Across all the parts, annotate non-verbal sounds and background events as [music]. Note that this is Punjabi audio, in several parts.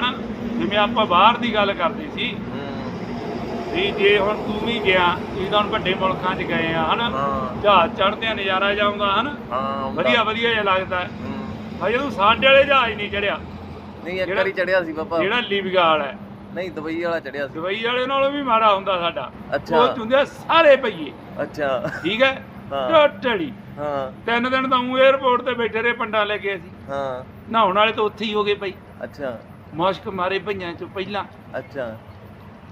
ਹਨਾ? ਜਿਵੇਂ ਆਪਾਂ ਬਾਹਰ ਦੀ ਗੱਲ ਕਰਦੇ ਸੀ ਵੀ ਜੇ ਹੁਣ ਤੂੰ ਵੀ ਗਿਆ ਤੁਸੀਂ ਤਾਂ ਹੁਣ ਵੱਡੇ ਮੁਲਕਾਂ 'ਚ ਗਏ ਆ ਹਨਾ? ਜਹਾਜ਼ ਚੜ੍ਹਦਿਆਂ ਨਜ਼ਾਰਾ ਜਾਊਗਾ ਹਨਾ। ਵਧੀਆ ਵਧੀਆ ਜਿਹਾ ਲੱਗਦਾ। ਹੂੰ। ਹਜੇ ਤੂੰ ਸਾਡੇ ਵਾਲੇ ਜਹਾਜ਼ ਨਹੀਂ ਚੜਿਆ ਨਹੀਂ ਇੱਕ ਵਾਰੀ ਚੜਿਆ ਸੀ ਬਾਬਾ। ਜਿਹੜਾ ਲਿਵਗਾਲ ਹੈ। ਨਹੀਂ ਦੁਬਈ ਵਾਲਾ ਚੜਿਆ ਸੀ। ਦੁਬਈ ਵਾਲੇ ਨਾਲੋਂ ਵੀ ਮਾੜਾ ਹੁੰਦਾ ਸਾਡਾ। ਅੱਛਾ। ਉਹ ਚੁੰਦੇ ਸਾਰੇ ਪਈਏ ਅੱਛਾ। ਠੀਕ ਹੈ? ਹਾਂ। ਟੋਟਲੀ। ਹਾਂ। ਤਿੰਨ ਦਿਨ ਤਾਂ ਉਹ 에어ਪੋਰਟ ਤੇ ਬੈਠੇ ਰਹੇ ਪੰਡਾ ਲੈ ਕੇ ਅਸੀਂ ਹਾਂ। ਨਹਾਉਣ ਵਾਲੇ ਤਾਂ ਉੱਥੇ ਹੀ ਹੋ ਗਏ ਪਈ ਅੱਛਾ। ਮੁਸ਼ਕ ਮਾਰੇ ਭਈਆਂ ਚੋਂ ਪਹਿਲਾਂ। ਅੱਛਾ।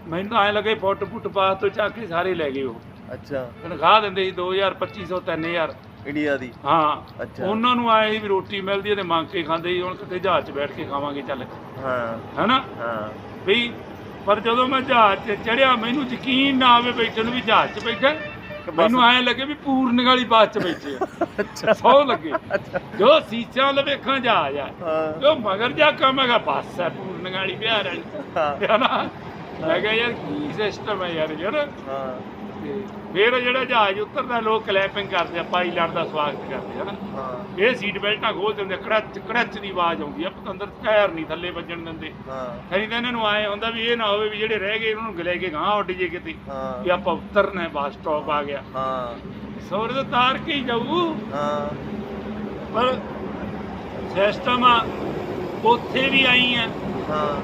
ਮੈਨੂੰ ਤਾਂ ਐ ਲੱਗੇ ਫੁੱਟ ਫੁੱਟ ਪਾਸ ਤੋਂ ਚੱਕ ਕੇ ਸਾਰੇ ਲੈ ਗਏ ਉਹ। ਅੱਛਾ। ਤਨਖਾਹ ਦਿੰਦੇ ਸੀ 2000 2500 3000 ਇੰਡੀਆ ਦੀ? ਹਾਂ। ਅੱਛਾ। ਉਹਨਾਂ ਨੂੰ ਆਏ ਵੀ ਰੋਟੀ ਮਿਲਦੀ ਹੈ ਤੇ ਮੰਗ ਕੇ ਖਾਂਦੇ ਸੀ ਹੁਣ ਕਿਤੇ ਜਹਾਜ਼ 'ਚ ਬੈਠ ਕੇ ਖਾਵਾਂਗੇ ਚੱਲ। ਹਾਂ। ਹੈਨਾ? ਹਾਂ। ਵੀ ਪਰ ਜਦੋਂ ਮੈਂ ਜਹਾਜ਼ 'ਚ ਚੜਿਆ ਮੈਨੂੰ ਯਕੀਨ ਨਾ ਆਵੇ ਬੈਠੇ ਨੂੰ ਵੀ ਜਹਾਜ਼ 'ਚ ਬੈਠਾ। ਮੈਨੂੰ ਐ ਲੱਗੇ ਵੀ ਪੂਰਨ ਵਾਲੀ ਬੱਸ 'ਚ ਬੈਠੇ ਆ। ਅੱਛਾ। ਸੌ ਲੱਗੇ। ਜੋ ਸੀਸਾਂ ਵੱਲ ਵੇਖਾਂ ਜਹਾਜ਼ ਆ ਹਾਂ। ਜੋ ਮਗਰ ਜਾ ਕੇ ਮੈਂ ਕਿਹਾ ਬੱਸ ਹੈ ਪੂਰਨ ਵਾਲੀ ਬਿਹਾਰ ਵਾਲੀ। ਹਾਂ। ਹੈਨਾ ਮੈਂ ਕਿਹਾ ਯਾਰ ਕੀ ਸਿਸਟਮ ਹੈ ਯਾਰ ਯਾਰ। ਹਾਂ। ਫਿਰ ਜਿਹੜਾ ਜਹਾਜ਼ ਉਤਰਦਾ ਲੋਕ ਕਲੈਪਿੰਗ ਕਰਦੇ ਆ ਪਾਇਲਟ ਦਾ ਸਵਾਗਤ ਕਰਦੇ ਹਨ? ਇਹ ਸੀਟ ਬੈਲਟਾਂ ਖੋਲ ਦਿੰਦੇ ਕੜਚ ਕੜਚ ਦੀ ਆਵਾਜ਼ ਆਉਂਦੀ ਆ ਪਤੰਦਰ ਟਾਇਰ ਨਹੀਂ ਥੱਲੇ ਵੱਜਣ ਦਿੰਦੇ। ਹਾਂ। ਤਾਂ ਇਹਨਾਂ ਨੂੰ ਆਏ ਹੁੰਦਾ ਵੀ ਇਹ ਨਾ ਹੋਵੇ ਵੀ ਜਿਹੜੇ ਰਹਿ ਗਏ ਉਹਨਾਂ ਨੂੰ ਲੈ ਕੇ ਗਾਂ ਉੱਡ ਜੇ ਕਿਤੇ ਵੀ ਆਪਾਂ ਉਤਰਨਾ ਹੈ ਬੱਸ ਸਟਾਪ ਆ ਗਿਆ। ਹਾਂ। ਸੌਰ ਤੋਂ ਤਾਰ ਕੇ ਹੀ ਜਾਊ। ਹਾਂ। ਪਰ ਸਿਸਟਮ ਆ ਉੱਥੇ ਵੀ ਆਈ ਆ। ਹਾਂ।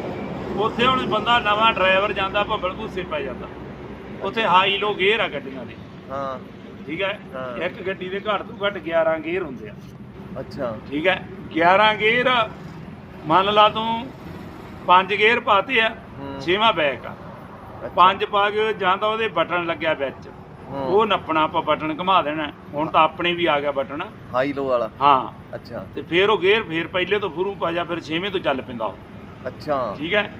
ਉੱਥੇ ਹੁਣ ਬੰਦਾ ਨਵਾਂ ਡਰਾਈਵਰ ਜਾਂਦਾ ਭੰਬਲ ਭੂਸੇ ਪੈ ਜਾਂਦਾ। ਉੱਥੇ ਹਾਈ ਲੋ ਗੇਅਰ ਆ ਗੱਡੀਆਂ ਦੇ। ਹਾਂ। ਠੀਕ ਹੈ। ਇੱਕ ਗੱਡੀ ਦੇ ਘੱਟ ਤੋਂ ਘੱਟ 11 ਗੇਅਰ ਹੁੰਦੇ ਆ। ਅੱਛਾ। ਠੀਕ ਹੈ? 11 ਗੇਅਰ ਮੰਨ ਲਾ ਤੂੰ ਪੰਜ ਗੇਅਰ ਪਾਤੇ ਆ। ਛੇਵਾਂ ਬੈਕ ਆ। ਪੰਜ ਪਾ ਕੇ ਜਾਂ ਤਾਂ ਉਹਦੇ ਬਟਨ ਲੱਗਿਆ ਵਿੱਚ। ਉਹ ਨੱਪਣਾ ਆਪਾਂ ਬਟਨ ਘੁਮਾ ਦੇਣਾ। ਹੁਣ ਤਾਂ ਆਪਣੇ ਵੀ ਆ ਗਿਆ ਬਟਨ। ਹਾਈ ਲੋ ਵਾਲਾ। ਹਾਂ। ਅੱਛਾ। ਤੇ ਫਿਰ ਉਹ ਗੇਅਰ ਫਿਰ ਪਹਿਲੇ ਤੋਂ ਫੁਰੂ ਪਾ ਜਾ ਫਿਰ ਛੇਵੇਂ ਤੋਂ ਚੱਲ ਪੈਂਦਾ ਉਹ। ਅੱਛਾ। ਠੀਕ ਹੈ?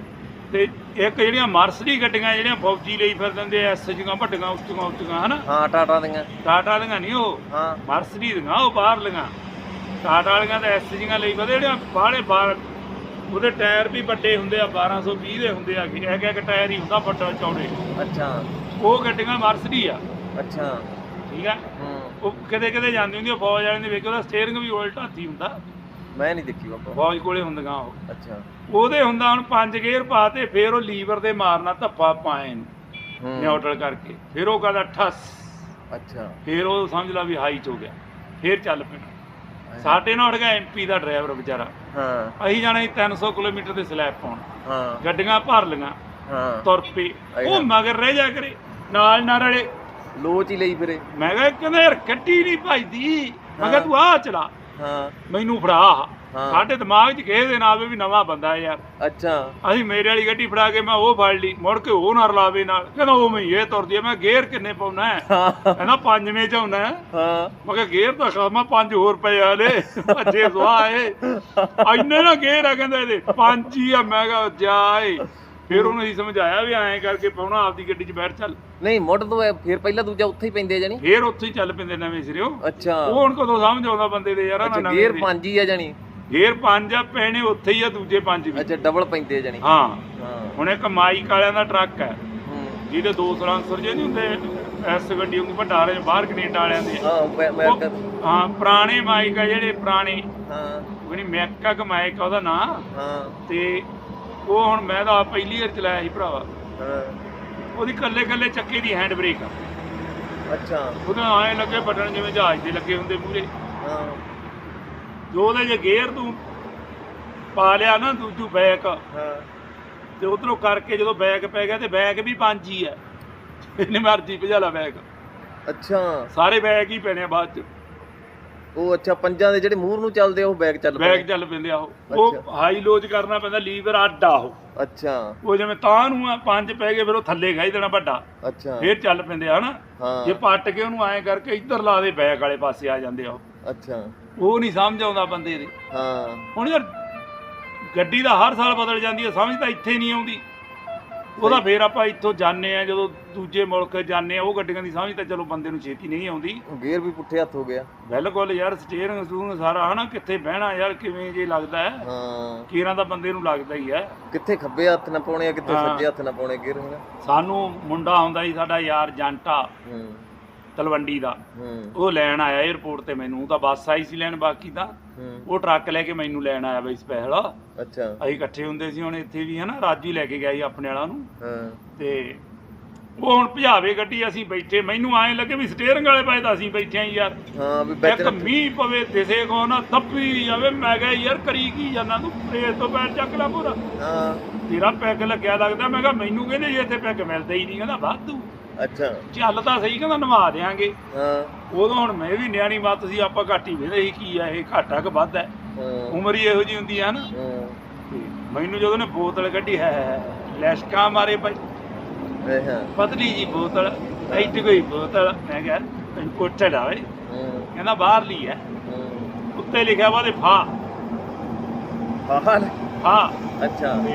ਤੇ ਇੱਕ ਜਿਹੜੀਆਂ ਮਰਸਡੀ ਗੱਡੀਆਂ ਜਿਹੜੀਆਂ ਫੌਜੀ ਲਈ ਫਿਰ ਦਿੰਦੇ ਐਸ ਜੀਆਂ ਵੱਡੀਆਂ ਉੱਚੀਆਂ ਉੱਚੀਆਂ ਹਨਾ? ਹਾਂ ਟਾਟਾ ਦੀਆਂ। ਟਾਟਾ ਵਾਲੀਆਂ ਨਹੀਂ ਉਹ। ਹਾਂ। ਮਰਸਡੀ ਦੀਆਂ ਉਹ ਬਾਹਰ ਲੀਆਂ ਟਾਟਾ ਵਾਲੀਆਂ ਤਾਂ ਐਸ ਜੀਆਂ ਲਈ ਵਧੇ ਜਿਹੜੀਆਂ ਬਾਹਲੇ ਬਾਹਰ ਉਹਦੇ ਟਾਇਰ ਵੀ ਵੱਡੇ ਹੁੰਦੇ ਆ 1220 ਦੇ ਹੁੰਦੇ ਆ ਇੱਕ ਇੱਕ ਟਾਇਰ ਹੀ ਹੁੰਦਾ ਵੱਡਾ ਚੌੜੇ। ਅੱਛਾ। ਉਹ ਗੱਡੀਆਂ ਮਰਸਡੀ ਆ। ਅੱਛਾ। ਠੀਕ ਆ? ਹੂੰ। ਉਹ ਕਿਤੇ ਕਿਤੇ ਜਾਂਦੀ ਹੁੰਦੀ ਆ ਫੌਜ ਵਾਲਿਆਂ ਦੇ ਵੇਖੋ ਉਹਦਾ ਸਟੀਅਰਿੰਗ ਵੀ ਉਲਟਾ ਹੱਥੀ ਹੁੰਦਾ। ਮੈਂ ਨਹੀਂ ਦੇਖੀ ਬਾਬਾ। ਫੌਜ ਕੋਲੇ ਹੁੰਦੀਆਂ ਉਹ। ਅੱਛਾ। ਉਹਦੇ ਹੁੰਦਾ ਹੁਣ ਪੰਜ ਗੇਅਰ ਪਾਤੇ ਫਿਰ ਉਹ ਲੀਵਰ ਦੇ ਮਾਰਨਾ ਧੱਪਾ ਪਾਏ ਨੂੰ ਨਿਊਟਰਲ ਕਰਕੇ। ਫਿਰ ਉਹ ਕਹਿੰਦਾ ਠੱਸ। ਅੱਛਾ। ਫਿਰ ਉਹ ਸਮਝ ਲਾ ਵੀ ਹਾਈ ਚ ਹੋ ਗਿਆ। ਫਿਰ ਚੱਲ ਪੈਣਾ। ਸਾਡੇ ਨਾਲ ਗਿਆ ਐਮਪੀ ਦਾ ਡਰਾਈਵਰ ਵਿਚਾਰਾ। ਹਾਂ। ਅਸੀਂ ਜਾਣਾ ਸੀ 300 ਕਿਲੋਮੀਟਰ ਦੇ ਸਲੈਬ ਪਾਉਣ। ਹਾਂ। ਗੱਡੀਆਂ ਭਰ ਲਈਆਂ। ਹਾਂ। ਤੁਰ ਪਏ। ਉਹ ਮਗਰ ਰਹਿ ਜਾ ਕਰੇ। ਨਾਲ ਨਾਲ ਰਲੇ ਲੋਚ ਹੀ ਲਈ ਫਿਰੇ। ਮੈਂ ਕਿਹਾ ਕਹਿੰਦਾ ਯਾਰ ਗੱਡੀ ਨਹੀਂ ਭਜਦੀ। ਮੈਂ ਕਿਹਾ ਤੂੰ ਆ ਚਲਾ। ਹਾਂ। ਮੈਨੂੰ ਫੜਾ। ਹਾਂ। ਸਾਡੇ ਦਿਮਾਗ 'ਚ ਕਿਸੇ ਦੇ ਨਾ ਆਵੇ ਵੀ ਨਵਾਂ ਬੰਦਾ ਯਾਰ। ਅੱਛਾ। ਅਸੀਂ ਮੇਰੇ ਵਾਲੀ ਗੱਡੀ ਫੜਾ ਕੇ ਮੈਂ ਉਹ ਫੜ ਲਈ। ਮੁੜ ਕੇ ਉਹ ਨਾ ਰਲਾਵੇ ਨਾਲ। ਕਹਿੰਦਾ ਉਹ ਮੈਂ ਇਹ ਤੁਰਦੀ ਆ। ਮੈਂ ਗੇਅਰ ਕਿੰਨੇ ਪਾਉਣਾ ਹੈ? ਹਾਂ। ਕਹਿੰਦਾ ਪੰਜਵੇਂ ਚ ਆਉਣਾ ਹੈ। ਹਾਂ। ਮੈਂ ਕਿਹਾ ਗੇਅਰ ਤਾਂ ਖਾਮਾ ਪੰਜ ਹੋਰ ਪਏ ਆ ਹਲੇ। ਭੱਜੇ ਏ ਇੰਨੇ ਨਾ ਗੇਅਰ ਆ ਕਹਿੰਦਾ ਇਹਦੇ। ਪੰਜ ਹੀ ਆ। ਮੈਂ ਕਿਹਾ ਜਾਏ। ਫਿਰ ਉਹਨੂੰ ਅਸੀਂ ਸਮਝਾਇਆ ਵੀ ਐਂ ਕਰਕੇ ਪਾਉਣਾ ਆਪਦੀ ਗੱਡੀ 'ਚ ਬੈਠ ਚੱਲ। ਨਹੀਂ ਮੁੱਢ ਤੋਂ ਇਹ ਫਿਰ ਪਹਿਲਾਂ ਦੂਜਾ ਉੱਥੇ ਹੀ ਪੈਂਦੇ ਆ ਜਾਨੀ ਫੇਰ ਉੱਥੇ ਹੀ ਚੱਲ ਪੈਂਦੇ ਨਵੇਂ ਸਿਰਿਓ। ਅੱਛਾ। ਉਹ ਹੁਣ ਕਦੋਂ ਸਮਝ ਆਉਂਦਾ ਬੰਦੇ ਦੇ ਯਾਰ ਅੱਛਾ ਨਾ ਗੇਅਰ ਪੰਜ ਹੀ ਆ ਜਾਨੀ ਗੇਅਰ ਪੰਜ ਆ ਪੈਣੇ ਉੱਥੇ ਹੀ ਆ ਦੂਜੇ ਪੰਜ ਵੀ। ਅੱਛਾ ਡਬਲ ਪੈਂਦੇ ਆ ਜਾਨੀ ਹਾਂ। ਹੁਣ ਇੱਕ ਮਾਈਕ ਵਾਲਿਆਂ ਦਾ ਟਰੱਕ ਹੈ। ਜਿਹਦੇ ਦੋ ਸਲਾਂਸਰ ਜੇ ਨਹੀਂ ਹੁੰਦੇ ਐਸ ਗੱਡੀ ਵੱਡਾ ਰਹੇ ਬਾਹਰ ਕੈਨੇਡਾ ਵਾਲਿਆਂ ਦੇ। ਹਾਂ ਪੁਰਾਣੇ ਮਾਈਕ ਆ ਜਿਹੜੇ ਪੁਰਾਣੇ। ਹਾਂ। ਉਹਨੀ ਮੈਕਾ ਕ ਮਾਈਕ ਆ ਉਹਦਾ ਨਾਂ। ਹਾਂ। ਤੇ ਉਹ ਹੁਣ ਮੈਂ ਤਾਂ ਪਹਿਲੀ ਵਾਰ ਚਲਾਇਆ ਸੀ ਭਰਾਵਾ। ਉਹਦੀ ਕੱਲੇ ਕੱਲੇ ਚੱਕੇ ਦੀ ਹੈਂਡ ਬ੍ਰੇਕ ਆ। ਅੱਛਾ। ਉਹਦੇ ਐਂ ਲੱਗੇ ਬਟਨ ਜਿਵੇਂ ਜਹਾਜ਼ ਦੇ ਲੱਗੇ ਹੁੰਦੇ ਮੂਰੇ ਹਾਂ। ਜੋ ਉਹਦੇ ਜੇ ਗੇਅਰ ਤੂੰ ਪਾ ਲਿਆ ਨਾ ਦੂਜੂ ਬੈਕ ਹਾਂ। ਤੇ ਉਧਰੋਂ ਕਰਕੇ ਜਦੋਂ ਬੈਕ ਪੈ ਗਿਆ ਤੇ ਬੈਕ ਵੀ ਪੰਜ ਹੀ ਆ। ਇਹਨੇ ਮਰਜ਼ੀ ਭਜਾ ਲਾ ਬੈਕ ਅੱਛਾ। ਸਾਰੇ ਬੈਕ ਹੀ ਪੈਣੇ ਬਾਅਦ ਚ। ਉਹ ਅੱਛਾ ਪੰਜਾਂ ਦੇ ਜਿਹੜੇ ਮੂਹਰ ਨੂੰ ਚੱਲਦੇ ਆ ਉਹ ਬੈਗ ਚੱਲ ਬੈਕ ਪਏ ਚੱਲ ਪੈਂਦੇ ਆ ਉਹ। ਉਹ ਹਾਈ ਲੋਜ ਕਰਨਾ ਪੈਂਦਾ ਲੀਵਰ ਅੱਡ ਆ ਉਹ। ਅੱਛਾ। ਉਹ ਜਿਵੇਂ ਤਾਂ ਨੂੰ ਆ ਪੰਜ ਪੈ ਗਏ ਫਿਰ ਉਹ ਥੱਲੇ ਖਾਈ ਦੇਣਾ ਵੱਡਾ। ਅੱਛਾ। ਫੇਰ ਚੱਲ ਪੈਂਦੇ ਆ ਹਨਾ? ਹਾਂ। ਜੇ ਪੱਟ ਕੇ ਉਹਨੂੰ ਐਂ ਕਰਕੇ ਇੱਧਰ ਲਾ ਦੇ ਬੈਕ ਵਾਲੇ ਪਾਸੇ ਆ ਜਾਂਦੇ ਆ ਉਹ। ਅੱਛਾ। ਉਹ ਨਹੀਂ ਸਮਝ ਆਉਂਦਾ ਬੰਦੇ ਦੇ। ਹਾਂ। ਹੁਣ ਯਾਰ ਗੱਡੀ ਦਾ ਹਰ ਸਾਲ ਬਦਲ ਜਾਂਦੀ ਹੈ ਸਮਝ ਤਾਂ ਇੱਥੇ ਨਹੀਂ ਆਉਂਦੀ। ਉਹਦਾ ਫੇਰ ਆਪਾਂ ਇੱਥੋਂ ਜਾਂਦੇ ਆ ਜਦੋਂ ਦੂਜੇ ਮੁਲਕ ਜਾਂਦੇ ਆ ਉਹ ਗੱਡੀਆਂ ਦੀ ਸਮਝ ਤਾਂ ਚਲੋ ਬੰਦੇ ਨੂੰ ਛੇਤੀ ਨਹੀਂ ਆਉਂਦੀ। ਗੇਅਰ ਵੀ ਪੁੱਠੇ ਹੱਥ ਹੋ ਗਿਆ। ਬਿਲਕੁਲ ਯਾਰ ਸਟੀਅਰਿੰਗ ਸਟੂਰਿੰਗ ਸਾਰਾ ਹਨਾ ਕਿੱਥੇ ਬਹਿਣਾ ਯਾਰ ਕਿਵੇਂ ਜੇ ਲੱਗਦਾ ਹੈ। ਹਾਂ। ਕੀਰਾਂ ਦਾ ਬੰਦੇ ਨੂੰ ਲੱਗਦਾ ਹੀ ਹੈ। ਕਿੱਥੇ ਖੱਬੇ ਹੱਥ ਨਾਲ ਪਾਉਣੇ ਆ ਕਿੱਥੇ ਹਾਂ। ਸੱਜੇ ਹੱਥ ਨਾਲ ਪਾਉਣੇ ਗੇਅਰ ਹੈਨਾ ਸਾਨੂੰ ਮੁੰਡਾ ਹੁੰਦਾ ਸੀ ਸਾਡਾ ਯਾਰ ਜੰਟਾ ਹੂੰ। ਤਲਵੰਡੀ ਦਾ। ਹੂੰ। ਉਹ ਲੈਣ ਆਇਆ 에어ਪੋਰਟ ਤੇ ਮੈਨੂੰ ਉਹ ਤਾਂ ਬੱਸ ਆਈ ਸੀ ਲੈਣ ਬਾਕੀ ਹੂੰ ਉਹ ਟਰੱਕ ਲੈ ਕੇ ਮੈਨੂੰ ਲੈਣ ਆਇਆ ਬਈ ਸਪੈਸ਼ਲ ਅੱਛਾ। ਅਸੀਂ ਇਕੱਠੇ ਹੁੰਦੇ ਸੀ ਹੁਣ ਇੱਥੇ ਵੀ ਹਨਾ? ਰਾਜੂ ਲੈ ਕੇ ਗਿਆ ਸੀ ਆਪਣੇ ਵਾਲਾ ਨੂੰ। ਹਾਂ। ਤੇ ਉਹ ਹੁਣ ਭਜਾਵੇ ਗੱਡੀ ਅਸੀਂ ਬੈਠੇ। ਮੈਨੂੰ ਐਂ ਲੱਗੇ ਵੀ ਸਟੀਅਰਿੰਗ ਵਾਲੇ ਪਾਸੇ ਤਾਂ ਅਸੀਂ ਬੈਠੇ ਆਂ ਯਾਰ। ਹਾਂ ਵੀ ਵਿੱਚ ਇੱਕ ਮੀਂਹ ਪਵੇ ਦਿਸੇ ਕੋ ਨਾ ਥੱਪੀ ਜਾਵੇ। ਮੈਂ ਕਿਹਾ ਯਾਰ ਕਰੀ ਕੀ ਜਾਨਾ ਤੂੰ? ਪ੍ਰੇਸ ਤੋਂ ਪੈਰ ਚੱਕ ਲੈ ਪੂਰਾ। ਹਾਂ। ਤੇਰਾ ਪੈਗ ਲੱਗਿਆ ਲੱਗਦਾ। ਮੈਂ ਕਿਹਾ ਮੈਨੂੰ ਕਹਿੰਦੇ ਜੀ ਇੱਥੇ ਪੈਗ ਮਿਲਦਾ ਹੀ ਨਹੀਂ ਕਹਿੰਦਾ ਵਾਧੂ। ਅੱਛਾ। ਚੱਲ ਤਾਂ ਸਹੀ ਕਹਿੰਦਾ ਨਵਾ ਦੇਾਂਗੇ ਹਾਂ। ਉਦੋਂ ਹੁਣ ਮੈਂ ਵੀ ਨਿਆਣੀ ਮੱਤ ਸੀ ਆਪਾਂ ਘੱਟ ਹੀ ਵੇਦੇ ਸੀ ਕੀ ਆ ਇਹ ਘਾਟਾ ਕਿ ਵੱਧ ਹੈ ਹਾਂ। ਉਮਰ ਹੀ ਇਹੋ ਜੀ ਹੁੰਦੀ ਹੈ ਨਾ। ਹਾਂ। ਤੇ ਮੈਨੂੰ ਜਦੋਂ ਨੇ ਬੋਤਲ ਕੱਢੀ ਹੈ ਲੈਸ਼ਕਾ ਮਾਰੇ ਭਾਈ। ਇਹ ਹਾਂ। ਪਤਲੀ ਜੀ ਬੋਤਲ ਐਡੀ ਕੋਈ ਬੋਤਲ ਮੈਂ ਕਿਹਾ ਤੈਨੂੰ ਕੋਟੇ ਲਾਵੇ ਹਾਂ। ਕਹਿੰਦਾ ਬਾਹਰ ਲਈ ਹੈ। ਹਾਂ ਉੱਤੇ ਲਿਖਿਆ ਵਾ ਤੇ ਫਾ। ਹਾਲ ਫਾ। ਅੱਛਾ। ਤੇ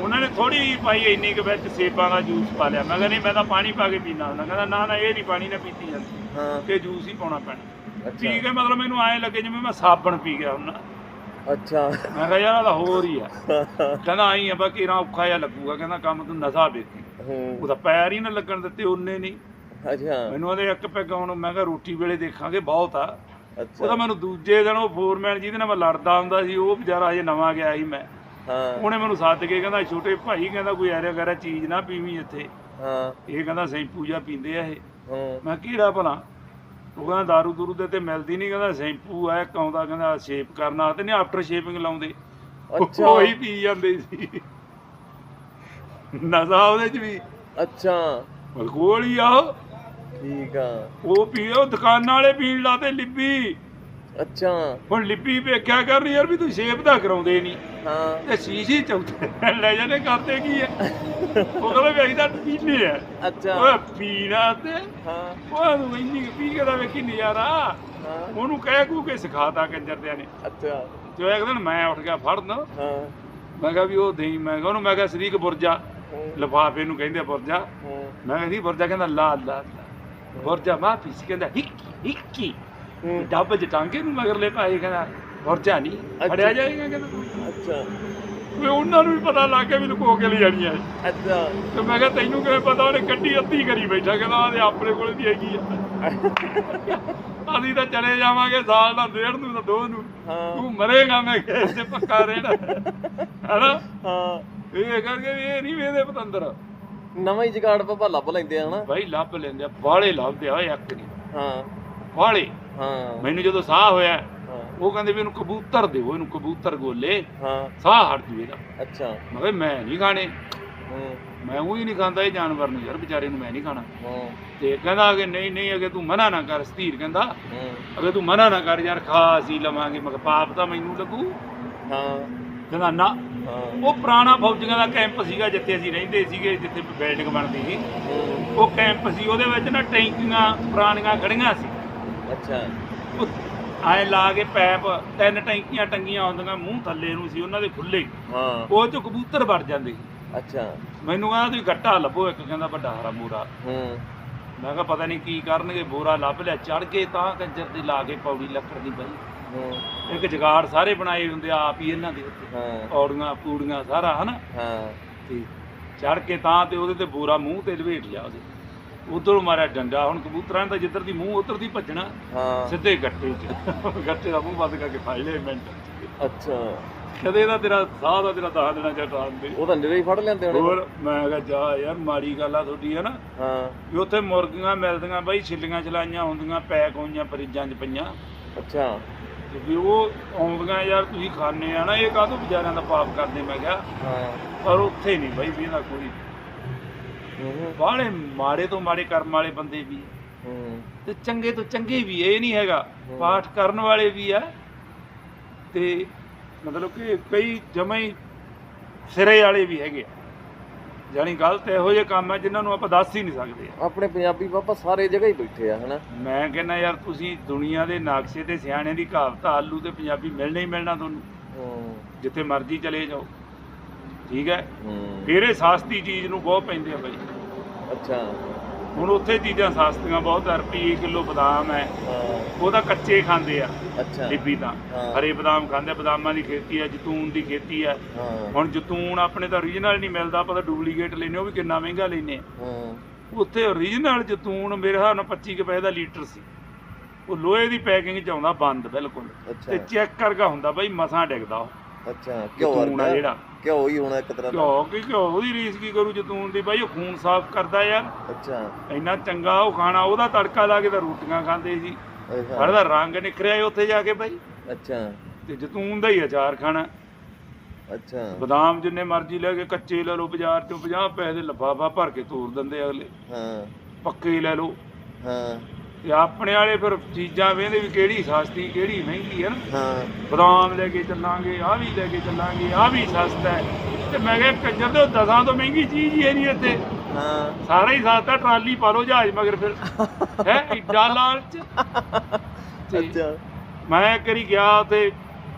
ਉਹਨਾਂ ਨੇ ਥੋੜੀ ਪਾਈ ਇੰਨੀ ਕੁ ਵਿੱਚ ਸੇਬਾਂ ਦਾ ਜੂਸ ਪਾ ਲਿਆ। ਮੈਂ ਕਹਿੰਦਾ ਨਹੀਂ ਮੈਂ ਤਾਂ ਪਾਣੀ ਪਾ ਕੇ ਪੀਣਾ ਹੁੰਦਾ। ਕਹਿੰਦਾ ਨਾ ਨਾ ਇਹ ਨਹੀਂ ਪਾਣੀ ਨਾ ਪੀਤੀ ਜਾਂਦੀ। ਹਾਂ। ਕਿ ਜੂਸ ਹੀ ਪਾਉਣਾ ਪੈਣਾ। ਪੀ ਕੇ ਮਤਲਬ ਮੈਨੂੰ ਐਂ ਲੱਗੇ ਜਿਵੇਂ ਮੈਂ ਸਾਬਣ ਪੀ ਗਿਆ ਹੁੰਦਾ। ਅੱਛਾ। ਮੈਂ ਕਿਹਾ ਯਾਰ ਇਹ ਤਾਂ ਹੋਰ ਹੀ ਆ। [laughs] ਕਹਿੰਦਾ ਆਈ ਆ ਬਾਕੀ ਨਾ ਔਖਾ ਜਿਹਾ ਲੱਗੂਗਾ। ਕਹਿੰਦਾ ਕੰਮ ਤੂੰ ਨਸ਼ਾ ਵੇਖੀ। ਉਹਦਾ ਪੈਰ ਹੀ ਨਾ ਲੱਗਣ ਦਿੱਤੇ ਉਹਨੇ ਨਹੀਂ ਅੱਛਾ। ਮੈਨੂੰ ਉਹਦੇ ਇੱਕ ਪੈਗ ਹੁਣ ਮੈਂ ਕਿਹਾ ਰੋਟੀ ਵੇਲੇ ਦੇਖਾਂਗੇ ਬਹੁਤ ਆ। ਅੱਛਾ। ਉਹਦਾ ਮੈਨੂੰ ਦੂਜੇ ਦਿਨ ਉਹ ਫੋਰਮੈਨ ਜਿਹਦੇ ਨਾਲ ਮੈਂ ਲੜਦਾ ਹੁੰਦਾ ਸੀ ਉਹ ਵਿਚਾਰਾ ਅਜੇ ਨਵਾਂ ਗਿਆ ਸੀ ਮੈਂ। ਉਹਨੇ ਮੈਨੂੰ ਸੱਦ ਕੇ ਕਹਿੰਦਾ ਛੋਟੇ ਭਾਈ ਕਹਿੰਦਾ ਕੋਈ ਐਰੇ ਵਗੈਰਾ ਚੀਜ਼ ਨਾ ਪੀਵੀਂ ਇੱਥੇ। ਹਾਂ। ਇਹ ਕਹਿੰਦਾ ਸੈਂਪੂ ਜਾਂ ਪੀਂਦੇ ਆ ਇਹ। ਹਾਂ। ਮੈਂ ਕਿਹਾ ਕਿਹੜਾ ਭਲਾ? ਉਹ ਕਹਿੰਦਾ ਦਾਰੂ ਦੂਰੂ ਦੇ ਤੇ ਮਿਲਦੀ ਨਹੀਂ ਕਹਿੰਦਾ ਸ਼ੈਂਪੂ ਆ ਇੱਕ ਆਉਂਦਾ ਕਹਿੰਦਾ ਸ਼ੇਪ ਕਰਨਾ। ਤੇ ਨਹੀਂ ਆਫਟਰ ਸ਼ੇਪਿੰਗ ਲਾਉਂਦੇ। ਅੱਛਾ। ਉਹੀ ਪੀ ਜਾਂਦੇ ਸੀ। ਨਜ਼ਾ ਉਹਦੇ ਚ ਵੀ। ਅੱਛਾ। ਅਲਕੋਹਲ ਹੀ ਆ। ਉਹ। ਠੀਕ ਆ। ਉਹ ਪੀਓ ਦੁਕਾਨਾਂ ਵਾਲੇ ਪੀਣ ਲਾਤੇ ਲਿੱਬੀ। ਅੱਛਾ। ਹੁਣ ਲਿੱਬੀ ਵੇਖਿਆ ਕਰ ਯਾਰ ਵੀ ਤੂੰ ਸ਼ੇਪ ਦਾ ਕਰਾਉਂਦੇ ਨਹੀਂ ਹਾਂ। ਤੇ ਸ਼ੀਸ਼ੀ ਚੌਥੇ ਲੈ ਜਾਂਦੇ ਕਰਦੇ ਕੀ ਆ ਉਹ ਕਹਿੰਦੇ ਵੀ ਤਾਂ ਪੀਨੇ ਆ ਅੱਛਾ। ਓਏ ਪੀਣਾ ਤੇ। ਹਾਂ। ਉਹ ਨੂੰ ਇੰਨੀ ਪੀ ਕੇ ਤਾਂ ਵੇਖੀ ਨਜ਼ਾਰਾ? ਹਾਂ। ਉਹਨੂੰ ਕਹਿ ਕੂ ਕੇ ਸਿਖਾਤਾ ਕੰਜਰਦਿਆਂ ਨੇ। ਅੱਛਾ। ਉਹ ਇੱਕ ਦਿਨ ਮੈਂ ਉੱਠ ਗਿਆ ਫੜਨ। ਹਾਂ। ਮੈਂ ਕਿਹਾ ਵੀ ਉਹ ਦੇਈ ਮੈਂ ਕਿਹਾ ਉਹਨੂੰ ਮੈਂ ਕਿਹਾ ਸਰੀਕ ਬੁਰਜਾ। ਲਫਾਫੇ ਨੂੰ ਕਹਿੰਦੇ ਬੁਰਜਾ। ਮੈਂ ਕਿਹਾ ਜੀ ਬੁਰਜਾ ਕਹਿੰਦਾ ਲਾ ਲਾ। ਬੁਰਜਾ ਮਾ ਪੀਸ ਕਹਿੰਦਾ ਹਿੱਕੀ ਹਿੱਕੀ। ਹੂੰ, ਡੱਬ ਚ ਟਾਂਗੇ ਨੂੰ ਮਗਰਲੇ ਪਾਏ ਕਹਿੰਦਾ ਬੁਰਜਾ ਨਹੀਂ ਫੜਿਆ ਜਾਏਗਾ ਕਹਿੰਦਾ। ਅੱਛਾ। ਵੀ ਉਹਨਾਂ ਨੂੰ ਵੀ ਪਤਾ ਲੱਗ ਗਿਆ ਵੀ ਲੁਕੋ ਕੇ ਲੈ ਜਾਣੀ ਆ ਅੱਛਾ। ਤੇ ਮੈਂ ਕਿਹਾ ਤੈਨੂੰ ਕਿਵੇਂ ਪਤਾ ਉਹਨੇ ਗੱਡੀ ਅੱਧੀ ਕਰੀ ਬੈਠਾ ਕਹਿੰਦਾ ਆਦੇ ਆਪਣੇ ਕੋਲ ਦੀ ਹੈਗੀ ਆ। ਅਸੀਂ ਤਾਂ ਚਲੇ ਜਾਵਾਂਗੇ ਸਾਲ ਦਾ ਡੇਢ ਨੂੰ ਤਾਂ ਦੋ ਨੂੰ। ਤੂੰ ਮਰੇਗਾ ਮੈਂ ਕਿਹਾ ਇੱਥੇ ਪੱਕਾ ਰਹਿਣਾ। ਹੈਨਾ? ਹਾਂ। ਇਹ ਕਰਕੇ ਵੀ ਇਹ ਨਹੀਂ ਵੇਦੇ ਪਤੰਦਰ। ਨਵਾਂ ਹੀ ਜਗਾੜ ਪਪਾ ਲੱਭ ਲੈਂਦੇ ਆ ਹਨਾ? ਬਾਈ ਲੱਭ ਲੈਂਦੇ ਆ ਬਾਲੇ ਲੱਭਦੇ ਆ ਇੱਕ ਨਹੀਂ। ਹਾਂ। ਬਾਲੇ ਹਾਂ। ਮੈਨੂੰ ਜਦੋਂ ਸਾਹ ਹੋਇਆ ਉਹ ਕਹਿੰਦੇ ਵੀ ਇਹਨੂੰ ਕਬੂਤਰ ਦਿਓ ਇਹਨੂੰ ਕਬੂਤਰ ਗੋਲੇ ਹਾਂ। ਸਾਹ ਹਟ ਜੂ ਇਹਦਾ। ਅੱਛਾ। ਮੈਂ ਕਿਹਾ ਮੈਂ ਨਹੀਂ ਖਾਣੇ। ਮੈਂ ਉਹ ਹੀ ਨਹੀਂ ਖਾਂਦਾ ਇਹ ਜਾਨਵਰ ਨੂੰ ਯਾਰ ਵਿਚਾਰੇ ਨੂੰ ਮੈਂ ਨਹੀਂ ਖਾਣਾ। ਤੇ ਕਹਿੰਦਾ ਕਿ ਨਹੀਂ ਨਹੀਂ ਅਗੇ ਤੂੰ ਮਨਾ ਨਾ ਕਰ ਸਤੀਰ ਕਹਿੰਦਾ। ਅਗੇ ਤੂੰ ਮਨਾ ਨਾ ਕਰ ਯਾਰ ਖਾ ਅਸੀਂ ਲਵਾਂਗੇ ਮੈਂ ਪਾਪ ਤਾਂ ਮੈਨੂੰ ਲੱਗੂ। ਹਾਂ। ਕਹਿੰਦਾ ਨਾ। ਉਹ ਪੁਰਾਣਾ ਫੌਜੀਆਂ ਦਾ ਕੈਂਪ ਸੀਗਾ ਜਿੱਥੇ ਅਸੀਂ ਰਹਿੰਦੇ ਸੀਗੇ ਜਿੱਥੇ ਬਿਲਡਿੰਗ ਬਣਦੀ ਸੀ। ਉਹ ਕੈਂਪ ਸੀ ਉਹਦੇ ਵਿੱਚ ਨਾ ਟੈਂਕੀਆਂ ਪੁਰਾਣੀਆਂ ਖੜੀਆਂ ਸੀ। ਅੱਛਾ। ਐ ਲਾ ਕੇ ਪੈਪ ਤਿੰਨ ਟੈਂਕੀਆਂ ਟੰਗੀਆਂ ਆਉਂਦੀਆਂ ਮੂੰਹ ਥੱਲੇ ਨੂੰ ਸੀ ਉਹਨਾਂ ਦੇ ਖੁੱਲੇ ਹਾਂ। ਉਹ ਚ ਕਬੂਤਰ ਵੜ ਜਾਂਦੇ। ਅੱਛਾ। ਮੈਨੂੰ ਕਹਿੰਦਾ ਤੁਸੀਂ ਗੱਟਾ ਲੱਭੋ ਇੱਕ ਕਹਿੰਦਾ ਵੱਡਾ ਹਰਾ ਹੂੰ। ਮੈਂ ਕਿਹਾ ਪਤਾ ਨਹੀਂ ਕੀ ਕਰਨਗੇ ਬੋਰਾ ਲੱਭ ਲਿਆ ਚੜ ਕੇ ਤਾਂ ਕੰਜਰ ਤੇ ਲਾ ਕੇ ਪੌੜੀ ਲੱਕੜ ਦੀ ਬਈ। ਹੂੰ। ਇੱਕ ਜਗਾੜ ਸਾਰੇ ਬਣਾਏ ਹੁੰਦੇ ਆਪ ਹੀ ਇਹਨਾਂ ਦੇ ਉੱਤੇ। ਹਾਂ। ਔੜੀਆਂ ਪੂੜੀਆਂ ਸਾਰਾ ਹਨਾ? ਹਾਂ। ਤੇ ਚੜ ਕੇ ਤਾਂ ਤੇ ਉਹਦੇ ਤੇ ਬੋਰਾ ਮੂੰਹ ਤੇ ਲਵੇਟ ਲਿਆ ਉਹਦੇ। ਉਧਰੋਂ ਮਾਰਿਆ ਡੰਡਾ ਹੁਣ ਕਬੂਤਰਾਂ ਦਾ ਜਿੱਧਰ ਦੀ ਮੂੰਹ ਉਧਰ ਦੀ ਭੱਜਣਾ ਹਾਂ। ਸਿੱਧੇ ਗੱਟੇ 'ਚ। ਗੱਟੇ ਦਾ ਮੂੰਹ ਬੰਦ ਕਰਕੇ ਫਾਈ ਲਏ ਮਿੰਟ। ਅੱਛਾ। ਕਦੇ ਦਾ ਤੇਰਾ ਸਾਹ ਦਾ ਤੇਰਾ ਦਸ ਦੇਣਾ ਚਟਾਨ ਦੇ। ਉਹ ਤਾਂ ਨਿਰੇ ਹੀ ਫੜ ਲੈਂਦੇ ਹੋਣੇ। ਹੋਰ ਮੈਂ ਕਿਹਾ ਜਾ ਯਾਰ ਮਾੜੀ ਗੱਲ ਆ ਤੁਹਾਡੀ ਹੈ ਨਾ? ਹਾਂ। ਵੀ ਉੱਥੇ ਮੁਰਗੀਆਂ ਮਿਲਦੀਆਂ ਬਾਈ ਛਿੱਲੀਆਂ ਚਲਾਈਆਂ ਹੁੰਦੀਆਂ ਪੈਕ ਹੋਈਆਂ ਫਰਿੱਜਾਂ 'ਚ ਪਈਆਂ। ਅੱਛਾ। ਤੇ ਵੀ ਉਹ ਆਉਂਦੀਆਂ ਯਾਰ ਤੁਸੀਂ ਖਾਣੇ ਆ ਨਾ ਇਹ ਕਾਹਤੋਂ ਵਿਚਾਰਿਆਂ ਦਾ ਪਾਪ ਕਰਦੇ ਮੈਂ ਕਿਹਾ। ਹਾਂ। ਪਰ ਉੱਥੇ ਨਹੀਂ ਬਾਈ ਵੀ ਇਹਦਾ ਕੋਈ ਬਾਹਲੇ ਮਾੜੇ ਤੋਂ ਮਾੜੇ ਕਰਮ ਵਾਲੇ ਬੰਦੇ ਵੀ ਹੂੰ। ਤੇ ਚੰਗੇ ਤੋਂ ਚੰਗੇ ਵੀ ਇਹ ਨਹੀਂ ਹੈਗਾ। ਪਾਠ ਕਰਨ ਵਾਲੇ ਵੀ ਆ। ਤੇ ਮਤਲਬ ਕਿ ਕਈ ਜਮਾਂ ਹੀ ਸਿਰੇ ਵਾਲੇ ਵੀ ਹੈਗੇ ਜਾਨੀ ਗਲਤ ਇਹੋ ਜਿਹੇ ਕੰਮ ਆ ਜਿਨ੍ਹਾਂ ਨੂੰ ਆਪਾਂ ਦੱਸ ਹੀ ਨਹੀਂ ਸਕਦੇ। ਆਪਣੇ ਪੰਜਾਬੀ ਬਾਬਾ ਸਾਰੇ ਜਗ੍ਹਾ ਹੀ ਬੈਠੇ ਆ ਹਨਾ? ਮੈਂ ਕਹਿੰਦਾ ਯਾਰ ਤੁਸੀਂ ਦੁਨੀਆ ਦੇ ਨਕਸ਼ੇ ਤੇ ਸਿਆਣੇ ਦੀ ਕਹਾਵਤ ਆਲੂ ਤੇ ਪੰਜਾਬੀ ਮਿਲਣਾ ਹੀ ਮਿਲਣਾ ਤੁਹਾਨੂੰ। ਹੂੰ। ਜਿੱਥੇ ਮਰਜ਼ੀ ਚਲੇ ਜਾਓ। ਠੀਕ ਹੈ? ਫਿਰ ਇਹ ਸਸਤੀ ਚੀਜ਼ ਨੂੰ ਬਹੁਤ ਪੈਂਦੇ ਆ ਬਾਈ। ਅੱਛਾ। ਹੁਣ ਉੱਥੇ ਚੀਜ਼ਾਂ ਸਸਤੀਆਂ ਬਹੁਤ ਆ ਰੁਪਈਏ ਕਿਲੋ ਬਦਾਮ ਹੈ। ਹਾਂ। ਉਹ ਤਾਂ ਕੱਚੇ ਖਾਂਦੇ ਆ ਅੱਛਾ। ਤਾਂ। ਹਰੇ ਬਦਾਮ ਖਾਂਦੇ ਬਦਾਮਾਂ ਦੀ ਖੇਤੀ ਹੈ ਜਤੂਨ ਦੀ ਖੇਤੀ ਹੈ। ਹੁਣ ਜਤੂਨ ਆਪਣੇ ਤਾਂ ਓਰੀਜਨਲ ਨਹੀਂ ਮਿਲਦਾ ਆਪਾਂ ਤਾਂ ਡੁਪਲੀਕੇਟ ਲੈਨੇ ਉਹ ਵੀ ਕਿੰਨਾ ਮਹਿੰਗਾ ਲੈਨੇ ਉੱਥੇ ਓਰੀਜਨਲ ਜਤੂਨ ਮੇਰੇ ਹਿਸਾਬ ਨਾਲ 25 ਕੁ ਪੈਸੇ ਦਾ ਲੀਟਰ ਸੀ। ਉਹ ਲੋਹੇ ਦੀ ਪੈਕਿੰਗ ਚ ਆਉਂਦਾ ਬੰਦ ਬਿਲਕੁਲ। ਤੇ ਚੈੱਕ ਕਰਕੇ ਹੁੰਦਾ ਬਾਈ ਮਸਾਂ ਡਿੱਗਦਾ ਉਹ। ਅੱਛਾ ਘਿਓ ਜਤੂਨ ਆ ਵਰਗਾ? ਜਿਹੜਾ। ਘਿਓ ਹੀ ਹੋਣਾ ਇੱਕ ਤਰ੍ਹਾਂ ਦਾ। ਘਿਓ ਕੀ ਘਿਓ ਉਹਦੀ ਰੀਸ ਕੀ ਕਰੂ ਜਤੂਨ ਦੀ? ਬਾਈ ਉਹ ਖੂਨ ਸਾਫ਼ ਕਰਦਾ ਯਾਰ। ਅੱਛਾ। ਇੰਨਾ ਚੰਗਾ ਉਹ ਖਾਣਾ ਉਹਦਾ ਤੜਕਾ ਲਾ ਕੇ ਤਾਂ ਰੋਟੀਆਂ ਖਾਂਦੇ ਸੀ। ਅੱਛਾ ਸਾਡਾ ਰੰਗ ਨਿਖਰਿਆ ਉੱਥੇ ਜਾ ਕੇ ਬਾਈ। ਅੱਛਾ। ਤੇ ਜਤੂਨ ਦਾ ਹੀ ਅਚਾਰ ਖਾਣਾ। ਅੱਛਾ। ਬਦਾਮ ਜਿੰਨੇ ਮਰਜ਼ੀ ਲੈ ਕੇ ਕੱਚੇ ਲੈ ਲਓ ਬਾਜ਼ਾਰ ਚੋਂ 50 ਪੈਸੇ ਦੇ ਲਫਾਫਾ ਭਰ ਕੇ ਤੋਰ ਦਿੰਦੇ ਅਗਲੇ। ਹਾਂ। ਪੱਕੇ ਲੈ ਲਓ। ਹਾਂ। ਤੇ ਆਪਣੇ ਵਾਲੇ ਫਿਰ ਚੀਜ਼ਾਂ ਵੇਂਦੇ ਵੀ ਕਿਹੜੀ ਸਸਤੀ ਕਿਹੜੀ ਮਹਿੰਗੀ ਹੈ ਨਾ। ਹਾਂ। ਬਦਾਮ ਲੈ ਕੇ ਚੱਲਾਂਗੇ ਆਹ ਵੀ ਲੈ ਕੇ ਚੱਲਾਂਗੇ ਆਹ ਵੀ ਸਸਤਾ ਹੈ। ਤੇ ਮੈਂ ਕਿਹਾ ਕੰਜਰ ਤੇ ਉਹ ਦਸਾਂ ਤੋਂ ਮਹਿੰਗੀ ਚੀਜ਼ ਹੀ ਹੈ ਨਹੀਂ ਇੱਥੇ। ਹਾਂ। ਸਾਰਾ ਹੀ ਸਸਤਾ ਟਰਾਲੀ ਪਾ ਲਓ ਜਹਾਜ਼ ਮਗਰ ਫਿਰ। ਹੈ ਇੱਡਾ ਲਾਲਚ। ਅੱਛਾ। ਮੈਂ ਕਰੀ ਗਿਆ ਤੇ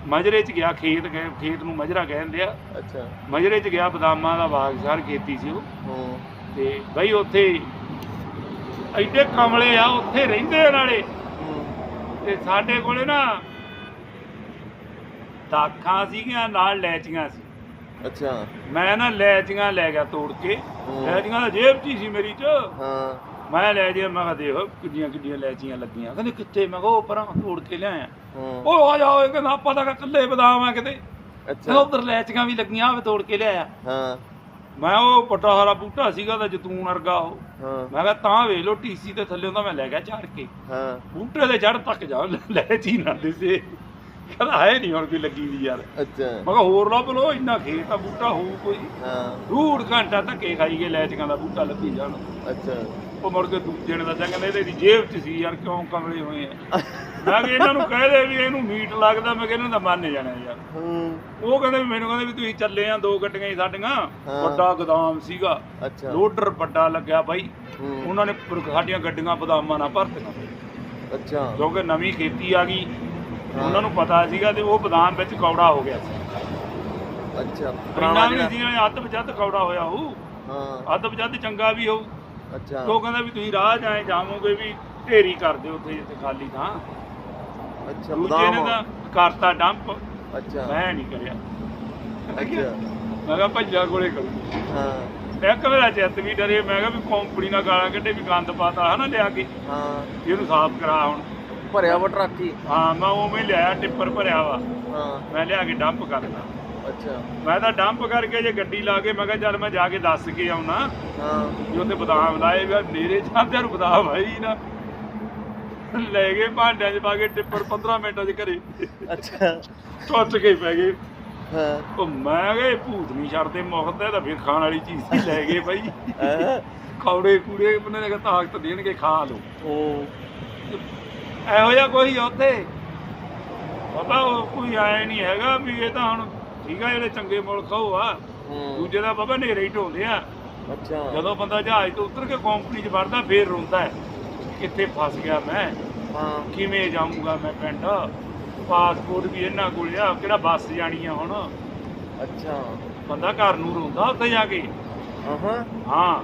ਮਜਰੇ ਚ ਗਿਆ ਖੇਤ ਗਏ ਖੇਤ ਨੂੰ ਮਜਰਾ ਕਹਿੰਦੇ ਆ। ਅੱਛਾ। ਮਜਰੇ ਚ ਗਿਆ ਬਦਾਮਾਂ ਦਾ ਬਾਗ ਸਾਰ ਖੇਤੀ ਸੀ ਉਹ। ਤੇ ਬਈ ਉੱਥੇ ਐਡੇ ਕਮਲੇ ਆ ਉੱਥੇ ਰਹਿੰਦੇ ਨਾਲੇ। ਤੇ ਸਾਡੇ ਕੋਲੇ ਨਾ ਦਾਖਾਂ ਸੀਗੀਆਂ ਨਾਲ ਲੈਚੀਆਂ ਸੀ। ਅੱਛਾ। ਮੈਂ ਨਾ ਲੈਚੀਆਂ ਲੈ ਗਿਆ ਤੋੜ ਕੇ। ਲੈਚੀਆਂ ਤਾਂ ਜੇਬ 'ਚ ਹੀ ਸੀ ਮੇਰੀ 'ਚ। ਹਾਂ। ਮੈਂ ਲੈ ਜੇ ਮੈਂ ਕਿਹਾ ਦੇਖੋ ਕਿੱਡੀਆਂ ਕਿੱਡੀਆਂ ਲੈਚੀਆਂ ਲੱਗੀਆਂ। ਕਹਿੰਦੇ ਕਿੱਥੇ? ਮੈਂ ਕਿਹਾ ਉਹ ਪਰਾਂ ਤੋੜ ਕੇ ਲਿਆਇਆ। ਉਹ ਆ ਜਾ ਓਏ ਕਹਿੰਦਾ ਆਪਾਂ ਤਾਂ ਇਕੱਲੇ ਬਦਾਮ ਆ ਕਿਤੇ। ਅੱਛਾ। ਉਧਰ ਲੈਚੀਆਂ ਵੀ ਲੱਗੀਆਂ ਆਵੇ ਤੋੜ ਕੇ ਲਿਆਇਆ। ਹਾਂ। ਮੈਂ ਉਹ ਪੱਟਾ ਹਾਰਾ ਬੂਟਾ ਸੀਗਾ ਤਾਂ ਜਤੂਨ ਵਰਗਾ ਉਹ। ਹਾਂ। ਮੈਂ ਕਿਹਾ ਤਾਂ ਵੇਖ ਲੋ ਟੀਸੀ ਤੇ ਥੱਲੇ ਤਾਂ ਮੈਂ ਲੈ ਗਿਆ ਝਾੜ ਕੇ। ਹਾਂ। ਬੂਟੇ ਦੇ ਜੜ ਤੱਕ ਜਾ ਲੈ ਚੀ ਨਾ ਦਿਸੇ। ਕਹਿੰਦਾ ਹੈ ਨਹੀਂ ਹੁਣ ਕੋਈ ਲੱਗੀ ਵੀ ਯਾਰ। ਅੱਛਾ। ਮੈਂ ਕਿਹਾ ਹੋਰ ਲੱਭ ਲੋ ਇੰਨਾ ਖੇਤ ਆ ਬੂਟਾ ਹੋਊ ਕੋਈ। ਹਾਂ। ਡੂਢ ਘੰਟਾ ਧੱਕੇ ਖਾਈ ਗਏ ਲੈਚਕਾਂ ਦਾ ਬੂਟਾ ਲੱਭੀ ਜਾਣ। ਅੱਛਾ। ਉਹ ਮੁੜ ਕੇ ਦੂਜੇ ਨੇ ਦੱਸਿਆ ਕਹਿੰਦੇ ਇਹਦੇ ਦੀ ਜੇਬ 'ਚ ਸੀ ਯਾਰ ਕਿਉਂ ਕਮਲੇ ਹੋਏ ਆ? ਮੈਂ ਕਿ ਇਹਨਾਂ ਨੂੰ ਕਹਿ ਦੇ ਵੀ ਇਹਨੂੰ ਮੀਟ ਲੱਗਦਾ ਮੈਂ ਕਿ ਇਹਨਾਂ ਦਾ ਮੰਨ ਜਾਣਾ ਯਾਰ। ਹੂੰ। ਉਹ ਕਹਿੰਦੇ ਵੀ ਮੈਨੂੰ ਕਹਿੰਦੇ ਵੀ ਤੁਸੀਂ ਚੱਲੇ ਆ ਦੋ ਗੱਡੀਆਂ ਹੀ ਸਾਡੀਆਂ। ਵੱਡਾ ਗੋਦਾਮ ਸੀਗਾ। ਅੱਛਾ। ਲੋਡਰ ਵੱਡਾ ਲੱਗਿਆ ਬਾਈ। ਉਹਨਾਂ ਨੇ ਸਾਡੀਆਂ ਗੱਡੀਆਂ ਬਦਾਮਾਂ ਨਾਲ ਭਰਤੀਆਂ। ਅੱਛਾ। ਕਿਉਂਕਿ ਨਵੀਂ ਖੇਤੀ ਆ ਗਈ। ਉਹਨਾਂ ਨੂੰ ਪਤਾ ਸੀਗਾ ਤੇ ਉਹ ਬਦਾਮ ਵਿੱਚ ਕੌੜਾ ਹੋ ਗਿਆ ਸੀ। ਅੱਛਾ ਪੁਰਾਣਾ ਵੀ ਜਿਹੜਾ ਨਾਲੇ ਅੱਧ ਬਜੱਦ ਕੌੜਾ ਹੋਇਆ ਹੋਊ। ਹਾਂ। ਅੱਧ ਬਜੱਦ ਚੰਗਾ ਵੀ ਹੋਊ। ਅੱਛਾ। ਉਹ ਕਹਿੰਦਾ ਵੀ ਤੁਸੀਂ ਰਾਹ ਜਾਏ ਜਾਵੋਗੇ ਵੀ ਢੇਰੀ ਕਰ ਦਿਓ ਉੱਥੇ ਜਿੱਥੇ ਖਾਲੀ ਥਾਂ। ਅੱਛਾ ਦੂਜੇ ਨੇ ਬਦਾਮ ਤਾਂ ਕਰਤਾ ਡੰਪ। ਅੱਛਾ। ਮੈਂ ਨਹੀਂ ਕਰਿਆ। ਅੱਛਾ। ਮੈਂ ਕਿਹਾ ਭੱਜਾ ਕੋਲੇ ਕਰੂ। ਹਾਂ। ਇੱਕ ਵੇਲਾ ਚਿੱਤ ਵੀ ਡਰੇ ਮੈਂ ਕਿਹਾ ਵੀ ਕੰਪਨੀ ਨਾਲ ਗਾਲਾਂ ਕੱਢੇ ਵੀ ਗੰਦ ਪਾਤਾ ਹਨਾ ਲਿਆ ਕੇ। ਹਾਂ। ਇਹਨੂੰ ਸਾਫ਼ ਕਰਾ ਹੁਣ। ਭਰਿਆ ਵਾ ਟਰੱਕ ਹੀ। ਹਾਂ ਮੈਂ ਉਵੇਂ ਹੀ ਲਿਆਇਆ ਟਿੱਪਰ ਭਰਿਆ ਵਾ। ਹਾਂ। ਮੈਂ ਲਿਆ ਕੇ ਡੰਪ ਅੱਛਾ। ਮੈਂ ਤਾਂ ਡੰਪ ਕਰਕੇ ਜੇ ਗੱਡੀ ਲਾ ਕੇ ਮੈਂ ਕਿਹਾ ਚੱਲ ਮੈਂ ਜਾ ਕੇ ਦੱਸ ਕੇ ਆਉਣਾ। ਹਾਂ। ਵੀ ਉੱਥੇ ਬਦਾਮ ਲਾਏ ਵੀ ਮੇਰੇ ਜਾਂਦਿਆਂ ਨੂੰ ਬਦਾਮ ਆਈ ਨਾ। ਲੈ ਗਏ ਭਾਂਡਿਆਂ 'ਚ ਪਾ ਕੇ ਟਿੱਪਰ 15 ਮਿੰਟਾਂ 'ਚ ਘਰੇ। ਅੱਛਾ। ਟੁੱਟ ਕੇ ਪੈ ਗਏ। ਹਾਂ। ਉਹ ਮੈਂ ਗਏ ਭੂਤ ਨਹੀਂ ਛੱਡਦੇ ਮੁਖਤੇ ਤਾਂ ਫਿਰ ਖਾਣ ਵਾਲੀ ਚੀਜ਼ ਹੀ ਲੈ ਗਏ ਬਾਈ। ਹੈਂ? ਕੌੜੇ ਬੰਦੇ ਨੇ ਕਿਹਾ ਤਾਕਤ ਦੇਣਗੇ ਖਾ ਲਓ। ਉਹ ਇਹੋ ਜਿਹਾ ਕੋਈ ਉੱਥੇ? ਬਾਬਾ ਉਹ ਕੋਈ ਆਇਆ ਨਹੀਂ ਹੈਗਾ ਵੀ ਇਹ ਤਾਂ ਹੁਣ ਠੀਕ ਆ ਜਿਹੜੇ ਚੰਗੇ ਮੁਲਕ ਉਹ ਆ। ਹੂੰ। ਦੂਜੇ ਦਾ ਬਾਬਾ ਨੇਰੇ ਹੀ ਢੋਂਦੇ ਆ। ਅੱਛਾ। ਜਦੋਂ ਬੰਦਾ ਜਹਾਜ਼ ਤੋਂ ਉਤਰ ਕੇ ਕੰਪਨੀ 'ਚ ਵੜਦਾ ਫੇਰ ਰੋਂਦਾ ਹੈ। ਕਿੱਥੇ ਫਸ ਗਿਆ ਮੈਂ? ਕਿਵੇਂ ਜਾਊਂਗਾ ਮੈਂ ਪਿੰਡ? ਪਾਸਪੋਰਟ ਵੀ ਇਹਨਾਂ ਕੋਲ ਆ ਕਿਹੜਾ ਬੱਸ ਜਾਣੀ ਆ ਹੁਣ? ਅੱਛਾ। ਬੰਦਾ ਘਰ ਨੂੰ ਰੋਂਦਾ ਉੱਥੇ ਜਾ ਕੇ? ਹਾਂ। ਹਾਂ।